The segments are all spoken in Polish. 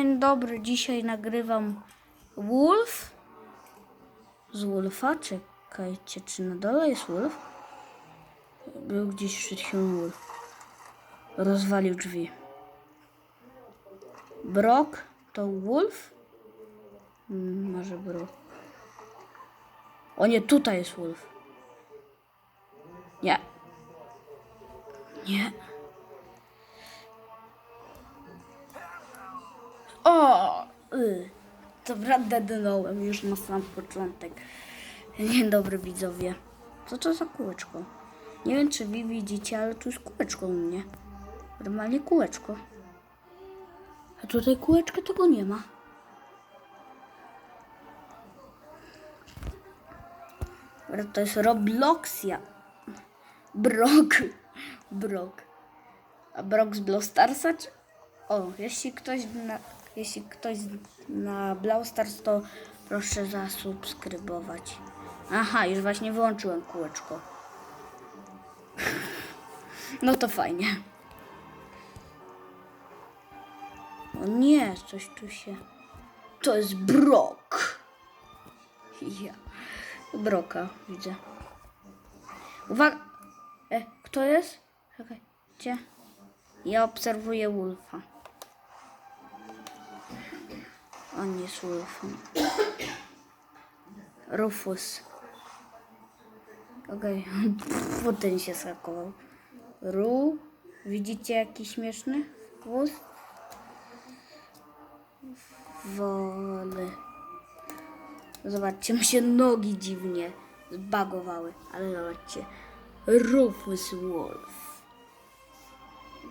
Dzień dobry, dzisiaj nagrywam Wolf z Wolfa. Czekajcie, czy na dole jest Wolf? Był gdzieś przed chwilą Wolf. Rozwalił drzwi. Brock to Wolf? Hmm, może Brock. O nie, tutaj jest Wolf. Nie. Nie. Dobra, dednąłem już na sam początek. Dzień dobry widzowie. Co to za kółeczko? Nie wiem czy wy widzicie, ale tu jest kółeczko u mnie. Normalnie kółeczko. A tutaj kółeczka tego nie ma. To jest Robloxia. Brok. Brok. A Brock z Brawl Starsa? Czy... O, jeśli ktoś na, jeśli ktoś na Brawl Stars, to proszę zasubskrybować. Aha, już właśnie wyłączyłem kółeczko. No to fajnie. O nie, coś tu się... To jest Brock. Ja. Broka widzę. Uwaga! E, kto jest? Czekaj, gdzie? Ja obserwuję Wolfa. On jest Wolfem. Rufus. Okej, okay. ten się skakował. Ru. Widzicie jaki śmieszny włos? Wolę. Zobaczcie, mu się nogi dziwnie zbagowały, ale zobaczcie. Rufus Wolf.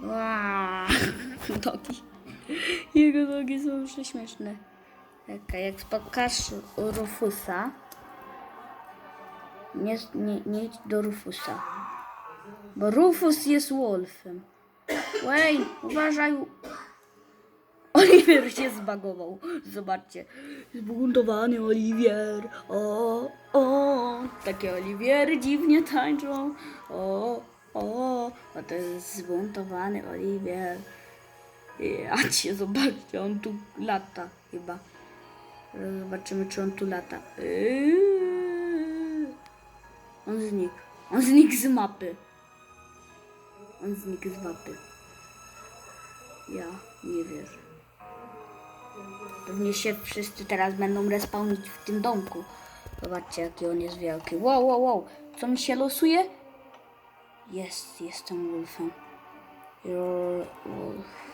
Ła, Nogi. Jego nogi są prześmieszne. Czekaj, jak spotkasz Rufusa, nie, nie, nie idź do Rufusa. Bo Rufus jest Wolfem. Wej, uważaj. Oliwier się zbagował. Zobaczcie. Zbuntowany Oliwier. O, o. Takie Oliwiery dziwnie tańczą. O, o. A to jest zbuntowany Oliwier. Ja cię zobaczcie, on tu lata chyba. Zobaczymy, czy on tu lata. Yy. On znikł. On znikł z mapy. On znikł z mapy. Ja nie wierzę. Pewnie się wszyscy teraz będą respawnić w tym domku. Zobaczcie, jaki on jest wielki. Wow, wow, wow. Co mi się losuje? Jest, jestem wolfem. You're wolf.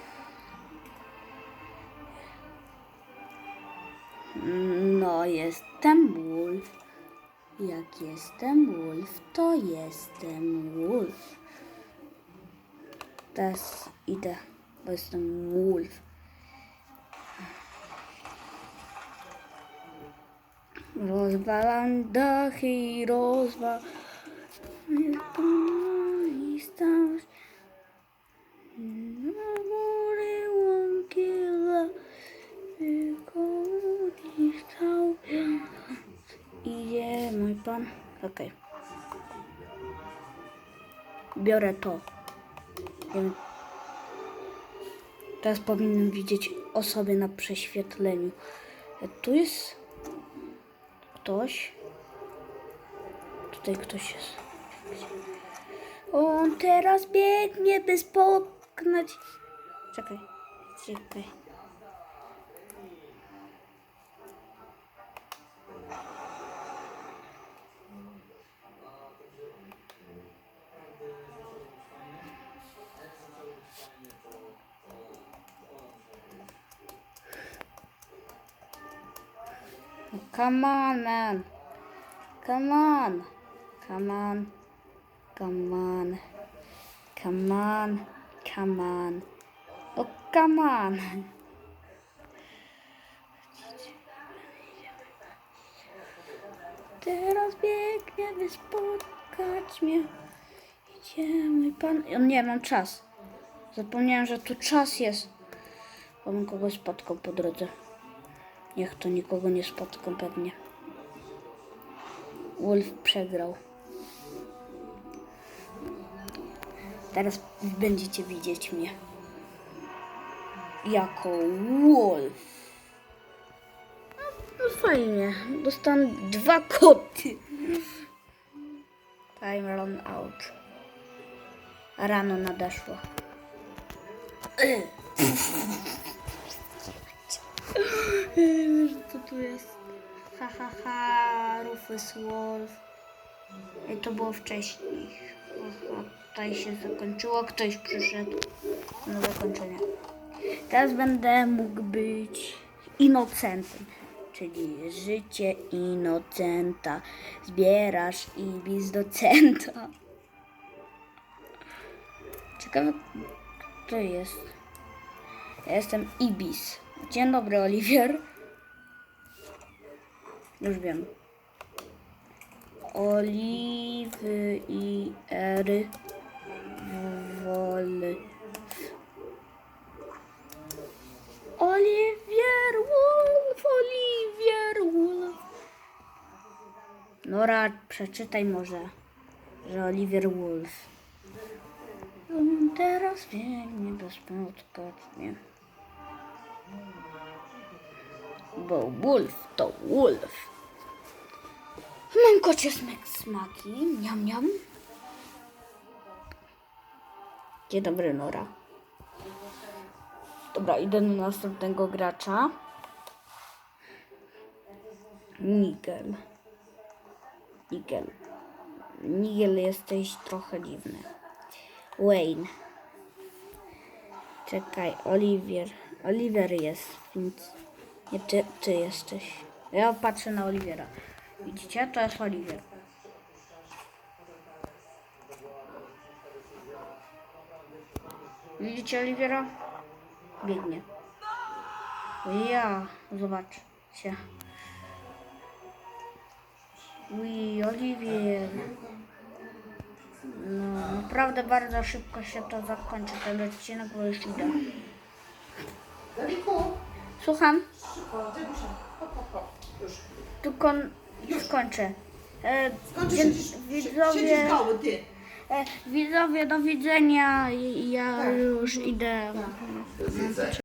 No, jestem wolf. Jak jestem wolf, to jestem wolf. Teraz idę, bo jestem wolf. Rozwalam dachy i rozwalam i Pan. Okej. Biorę to. Teraz powinienem widzieć osoby na prześwietleniu. E, Tu jest ktoś. Tutaj ktoś jest. On teraz biegnie, by spotkać. Czekaj, czekaj. Come on, man. Come on. Come on. Come on. Come on. Come on. Oh, come on. Teraz biegnie, by spotkać mnie. Idzie mój pan. O nie, mam czas. Zapomniałem, że tu czas jest. Bo bym kogoś spotkał po drodze. Niech to nikogo nie spotkam pewnie. Wolf przegrał. Teraz będziecie widzieć mnie. Jako Wolf. fajnie. Dostałem dwa koty. Time run out. Rano nadeszło. Co tu jest? Ha, ha, ha, Rufus Wolf. I to było wcześniej. Aha, Tutaj się zakończyło, ktoś przyszedł na zakończenie. Teraz będę mógł być inocentem, czyli życie inocenta. Zbierasz ibis docenta. Ciekawe, kto jest. Ja jestem ibis. Dzień dobry, Oliwier. Już wiem. Oliwy i ery wolny. Oliwier Wolf, Oliwier Wolf. Nora, przeczytaj może, że Oliwier Wolf. Teraz biegnie bezpłotnie. Bo Wolf to Wolf. Mam kocie smek smaki. Miam, miam. Dzień dobry, Nora. Dobra, idę do następnego gracza. Nigel. Nigel. Nigel, jesteś trochę dziwny. Wayne. Czekaj, Oliwier. Oliver jest, więc nie ty, ty jesteś. Ja patrzę na Oliwiera. Widzicie? To jest Oliwier. Widzicie Oliwiera? Biegnie. Ja, zobaczcie. Ui, Oliwier. No, naprawdę bardzo szybko się to zakończy, ten odcinek, bo już idę. Słucham, hop, hop, już. kończę. E, Skończy dzień- siedzisz, widzowie, siedzisz goły, ty. e, widzowie, do widzenia. Ja już idę. Do widzenia.